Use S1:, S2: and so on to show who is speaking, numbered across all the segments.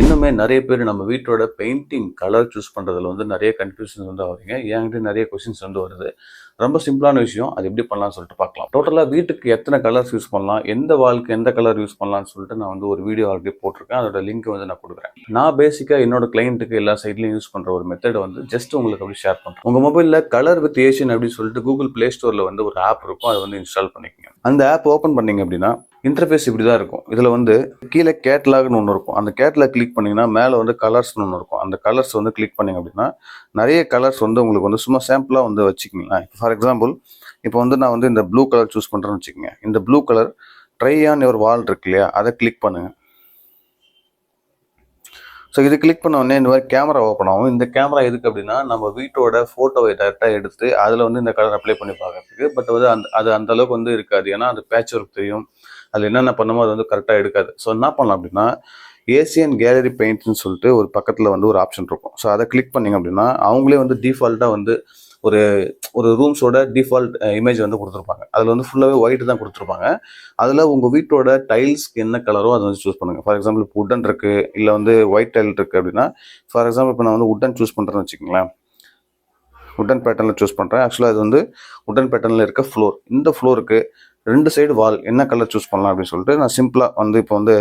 S1: இன்னுமே நிறைய பேர் நம்ம வீட்டோட பெயிண்டிங் கலர் சூஸ் பண்ணுறதுல வந்து நிறைய கன்ஃபியூஷன்ஸ் வந்து ஆகுறீங்க என்கிட்ட நிறைய கொஷின்ஸ் வந்து வருது. ரொம்ப சிம்பிளான விஷயம். அது எப்படி பண்ணலாம்னு சொல்லிட்டு பார்க்கலாம். டோட்டலாக வீட்டுக்கு எத்தனை கலர்ஸ் யூஸ் பண்ணலாம் எந்த வால்க்கு எந்த கலர் யூஸ் பண்ணலாம்னு சொல்லிட்டு நான் வந்து ஒரு வீடியோ ஆல்ரெடி போட்டிருக்கேன். அதோட லிங்க் வந்து நான் கொடுக்குறேன். நான் பேசிக்காக என்னோட கிளைண்ட்டுக்கு எல்லா சைட்லையும் யூஸ் பண்ணுற ஒரு மெத்தட் வந்து ஜஸ்ட் உங்களுக்கு அப்படி ஷேர் பண்ணுறேன் உங்கள் மொபைலில் கலர் வித் ஏஷியன் அப்படின்னு சொல்லிட்டு கூகுள் ப்ளே ஸ்டோரில் வந்து ஒரு ஆப் இருக்கும். அதை வந்து இன்ஸ்டால் பண்ணிக்கோங்க. அந்த ஆப் ஓப்பன் பண்ணீங்க அப்படின்னா இன்டர்ஃபேஸ் இப்படி தான் இருக்கும். இதில் வந்து கீழே கேட்லாக்னு ஒன்று இருக்கும். அந்த கேட்லாக் கிளிக் பண்ணிங்கன்னா மேலே வந்து கலர்ஸ்னு ஒன்று இருக்கும். அந்த கலர்ஸ் வந்து கிளிக் பண்ணிங்க அப்படின்னா நிறைய கலர்ஸ் வந்து உங்களுக்கு வந்து சும்மா சாம்பிளாக வந்து வச்சுக்கிங்களேன். ஃபார் எக்ஸாம்பிள் இப்போ வந்து நான் வந்து இந்த ப்ளூ கலர் சூஸ் பண்ணுறேன்னு வச்சுக்கோங்க. இந்த blue colour try on your wall இருக்கு இல்லையா? அதை கிளிக் பண்ணுங்கள் ஸோ இது கிளிக் பண்ண உடனே இந்த மாதிரி கேமரா ஓப்பன் ஆகும். இந்த கேமரா எதுக்கு அப்படின்னா நம்ம வீட்டோட ஃபோட்டோவை டேரெக்டாக எடுத்து அதில் வந்து இந்த கலர் அப்ளை பண்ணி பார்க்கறதுக்கு. பட் வந்து அந்த அது அந்த அளவுக்கு வந்து இருக்காது. ஏன்னா அது பேட்ச் ஒர்க் தெரியும். அதில் என்னென்ன பண்ணுமோ அது வந்து கரெக்டாக எடுக்காது. ஸோ என்ன பண்ணலாம் அப்படின்னா ஏசியன் கேலரி பெயிண்ட்னு சொல்லிட்டு ஒரு பக்கத்தில் வந்து ஒரு ஆப்ஷன் இருக்கும். ஸோ அதை கிளிக் பண்ணிங்க அப்படின்னா அவங்களே வந்து டிஃபால்ட்டாக வந்து ஒரு ஒரு ரூம்ஸோட டிஃபால்ட் இமேஜ் வந்து கொடுத்துருப்பாங்க. அதில் வந்து ஃபுல்லாகவே ஒயிட் தான் கொடுத்துருப்பாங்க. அதில் உங்கள் வீட்டோட டைல்ஸ்க்கு என்ன கலரோ அதை வந்து சூஸ் பண்ணுங்கள் ஃபார் எக்ஸாம்பிள் இப்போ உட்டன் இருக்குது இல்லை வந்து ஒயிட் டைல் இருக்குது அப்படின்னா ஃபார் எக்ஸாம்பிள் இப்போ நான் வந்து உட்டன் சூஸ் பண்ணுறேன்னு வச்சுக்கோங்களேன். உட்டன் பேட்டர்னில் சூஸ் பண்ணுறேன் ஆக்சுவலாக இது வந்து உட்டன் பேட்டர்னில் இருக்க ஃப்ளோர் இந்த ஃப்ளோருக்கு ரெண்டு சைடு வால் என்ன கலர் சூஸ் பண்ணலாம் அப்படின்னு சொல்லிட்டு நான் சிம்பிளாக வந்து இப்போ வந்து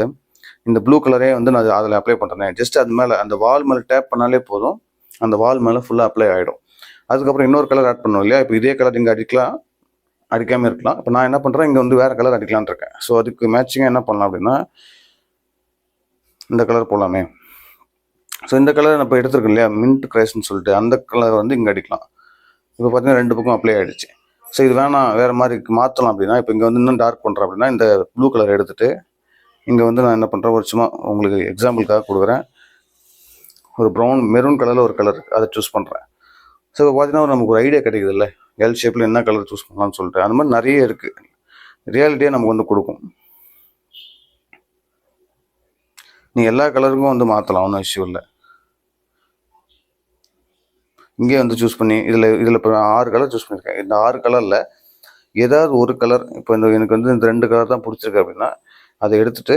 S1: இந்த ப்ளூ கலரே வந்து நான் அதில் அப்ளை பண்ணுறேன் ஜஸ்ட் அது மேலே அந்த வால் மேலே டேப் பண்ணாலே போதும். அந்த வால் மேலே ஃபுல்லாக அப்ளை ஆகிடும் அதுக்கப்புறம் இன்னொரு கலர் ஆட் பண்ணுவோம் இல்லையா? இப்போ இதே கலர் இங்கே அடிக்கலாம் அடிக்காமல் இருக்கலாம். இப்போ நான் என்ன பண்ணுறேன் இங்கே வந்து வேறு கலர் அடிக்கலான்னு இருக்கேன். ஸோ அதுக்கு மேட்சிங்காக என்ன பண்ணலாம் அப்படின்னா இந்த கலர் போகலாமே ஸோ இந்த கலர் நான் இப்போ எடுத்துருக்கேன் இல்லையா? மின்ட் கிரைஸ்ன்னு சொல்லிட்டு அந்த கலர் வந்து இங்கே அடிக்கலாம். இப்போ பார்த்தீங்கன்னா ரெண்டு பக்கம் அப்ளை ஆகிடுச்சு ஸோ இது வேணாம் வேறு மாதிரி மாற்றலாம் அப்படின்னா இப்போ இங்கே வந்து இன்னும் டார்க் பண்ணுறேன் அப்படின்னா இந்த ப்ளூ கலர் எடுத்துகிட்டு இங்கே வந்து நான் என்ன பண்ணுறேன் ஒரு சும்மா உங்களுக்கு எக்ஸாம்பிளுக்காக கொடுக்குறேன். ஒரு ப்ரௌன் மெரூன் கலரில் ஒரு கலர் அதை சூஸ் பண்ணுறேன் ஸோ இப்போ பார்த்தீங்கன்னா நமக்கு ஒரு ஐடியா கிடைக்குது இல்லை எல் ஷேப்பில் என்ன கலர் சூஸ் பண்ணலாம்னு சொல்லிட்டு அந்த மாதிரி நிறைய இருக்குது ரியாலிட்டியாக நமக்கு வந்து கொடுக்கும். நீ எல்லா கலருக்கும் வந்து மாற்றலாம் ஒன்றும் இஷ்யூ இல்லை. இங்கே வந்து சூஸ் பண்ணி இதில் இதில் இப்போ ஆறு கலர் சூஸ் பண்ணியிருக்கேன் இந்த ஆறு கலரில் ஏதாவது ஒரு கலர் இப்போ இந்த எனக்கு வந்து இந்த ரெண்டு கலர் தான் பிடிச்சிருக்கு அப்படின்னா அதை எடுத்துட்டு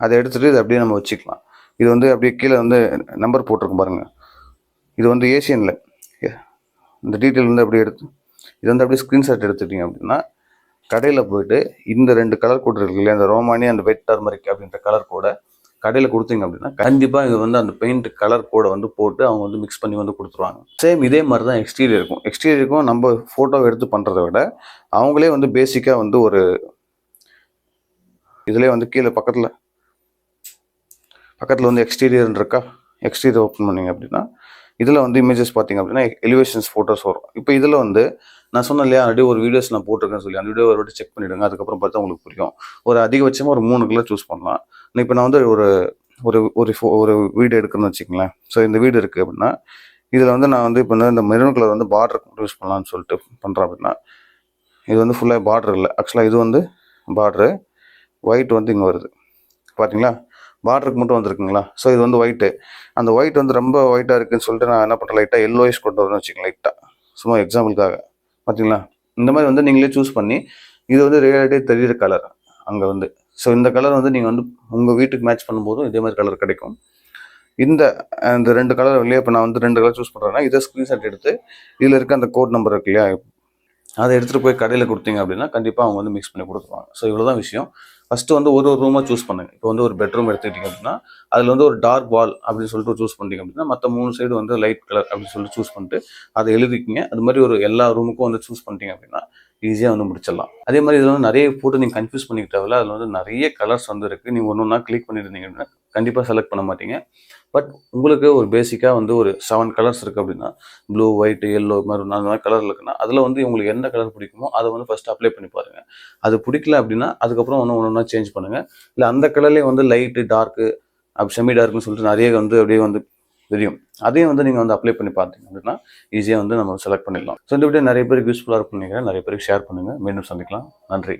S1: அதை எடுத்துட்டு இதை அப்படியே நம்ம வச்சுக்கலாம். இது வந்து அப்படியே கீழே வந்து நம்பர் போட்டிருக்கும் பாருங்கள் இது வந்து ஏசியனில் இந்த டீட்டெயில் வந்து அப்படியே எடுத்து இது வந்து அப்படியே ஸ்க்ரீன்ஷாட் எடுத்துட்டீங்க அப்படின்னா கடையில் போயிட்டு இந்த ரெண்டு கலர் கோடு இருக்கு இல்லையா அந்த ரோமானி அந்த வெட் டர்மரிக் அப்படின்ற கலர் கோடை கடையில் கொடுத்தீங்க அப்படின்னா கண்டிப்பாக இது வந்து அந்த பெயிண்ட் கலர் கோடை வந்து போட்டு அவங்க வந்து மிக்ஸ் பண்ணி வந்து கொடுத்துருவாங்க. சேம் இதே மாதிரி தான் எக்ஸ்டீரியர் இருக்கும் எக்ஸ்டீரியருக்கும் நம்ம ஃபோட்டோ எடுத்து பண்ணுறத விட அவங்களே வந்து பேசிக்காக வந்து ஒரு இதுலேயே வந்து கீழே பக்கத்தில் பக்கத்தில் வந்து எக்ஸ்டீரியர் இருக்கா? எக்ஸ்டீரியர் ஓப்பன் பண்ணீங்க அப்படின்னா இதில் வந்து இமேஜஸ் பார்த்தீங்க அப்படின்னா எலிவேஷன்ஸ் ஃபோட்டோஸ் வரும். இப்போ இதில் வந்து நான் சொன்னேன் இல்லையா ஆல்ரெடி ஒரு வீடியோஸ் நான் போட்டிருக்கேன்னு சொல்லி அந்த வீடியோ ஒரு வாட்டி செக் பண்ணிவிடுங்க அதுக்கப்புறம் பார்த்தா உங்களுக்கு புரியும். ஒரு அதிகபட்சமாக ஒரு மூணு கிலோ சூஸ் பண்ணலாம். இப்போ நான் வந்து ஒரு ஒரு ஒரு ஃபோ ஒரு வீடு எடுக்கணும்னு வச்சுக்கங்களேன். ஸோ இந்த வீடு இருக்குது அப்படின்னா இதில் வந்து நான் வந்து இப்போ இந்த மெரூன் கலர் வந்து பார்டர் யூஸ் பண்ணலான்னு சொல்லிட்டு பண்ணுறேன் அப்படின்னா இது வந்து ஃபுல்லாக பார்டர் இல்லை. ஆக்சுவலாக இது வந்து பார்டரு ஒயிட் வந்து இங்கே வருது. பார்த்தீங்களா பார்டருக்கு மட்டும் வந்திருக்குங்களா? ஸோ இது வந்து ஒயிட்டு அந்த ஒயிட் வந்து ரொம்ப ஒயிட்டாக இருக்குன்னு சொல்லிட்டு நான் என்ன பண்ணுறேன் லைட்டாக எல்லோயிஸ் கொண்டு வரணும்னு வச்சுக்கோங்க லைட்டாக சும்மா எக்ஸாம்பிளுக்காக பார்த்தீங்களா இந்த மாதிரி வந்து நீங்களே சூஸ் பண்ணி இது வந்து ரியாலிட்டியாக தெரியிற கலர் அங்கே வந்து. ஸோ இந்த கலர் வந்து நீங்கள் வந்து உங்கள் வீட்டுக்கு மேட்ச் பண்ணும்போதும் இதே மாதிரி கலர் கிடைக்கும். இந்த இந்த ரெண்டு கலர் இல்லையா இப்போ நான் வந்து ரெண்டு கலர் சூஸ் பண்ணுறேன்னா இதை ஸ்க்ரீன்ஷாட் எடுத்து இதில் இருக்க அந்த கோட் நம்பர் இருக்கு இல்லையா? அதை எடுத்துகிட்டு போய் கடையில் கொடுத்தீங்க அப்படின்னா கண்டிப்பாக அவங்க வந்து மிக்ஸ் பண்ணி கொடுத்துருவாங்க. ஸோ இவ்வளோ தான் விஷயம். ஃபஸ்ட்டு வந்து ஒரு ஒரு ரூமாக சூஸ் பண்ணுங்க. இப்போ வந்து ஒரு பெட்ரூம் எடுத்துக்கிட்டிங்க அப்படின்னா அதில் வந்து ஒரு டார்க் வால் அப்படின்னு சொல்லிட்டு சூஸ் பண்ணிட்டீங்க அப்படின்னா மற்ற மூணு சைடு வந்து லைட் கலர் அப்படின்னு சொல்லிட்டு சூஸ் பண்ணிட்டு அதை எழுதிக்கிங்க. அது மாதிரி ஒரு எல்லா ரூமுக்கும் வந்து சூஸ் பண்ணிட்டீங்க அப்படின்னா ஈஸியாக வந்து முடிச்சிடலாம். அதே மாதிரி இதில் வந்து நிறைய போட்டு நீங்கள் கன்ஃபியூஸ் பண்ணிக்கிட்டாவில் அதில் வந்து நிறைய கலர்ஸ் வந்து இருக்குது நீங்கள் ஒன்று ஒன்றா கிளிக் பண்ணியிருந்தீங்க அப்படின்னா கண்டிப்பாக செலக்ட் பண்ண மாட்டீங்க. பட் உங்களுக்கு ஒரு பேசிக்காக வந்து ஒரு செவன் கலர்ஸ் இருக்குது அப்படின்னா ப்ளூ ஒயிட் எல்லோ மாதிரி நாலு மாதிரி கலர் இருக்குன்னா அதில் வந்து உங்களுக்கு என்ன கலர் பிடிக்குமோ அதை வந்து ஃபஸ்ட்டு அப்ளை பண்ணி பாருங்கள் அது பிடிக்கல அப்படின்னா அதுக்கப்புறம் ஒன்று ஒன்று ஒன்றா சேஞ்ச் பண்ணுங்கள் இல்லை அந்த கலர்லேயே வந்து லைட்டு டார்க்கு அப்படி செமி டார்க்னு சொல்லிட்டு நிறைய வந்து அப்படியே வந்து தெரியும். அதையும் வந்து நீங்கள் வந்து அப்ளை பண்ணி பார்த்தீங்க அப்படின்னா ஈஸியாக வந்து நம்ம செலக்ட் பண்ணிடலாம். ஸோ இந்த வீடியோ நிறைய பேருக்கு யூஸ்ஃபுல்லாக இருக்கும் நினைக்கிறேன். நிறைய பேருக்கு ஷேர் பண்ணுங்கள் மீண்டும் சந்திக்கலாம். நன்றி.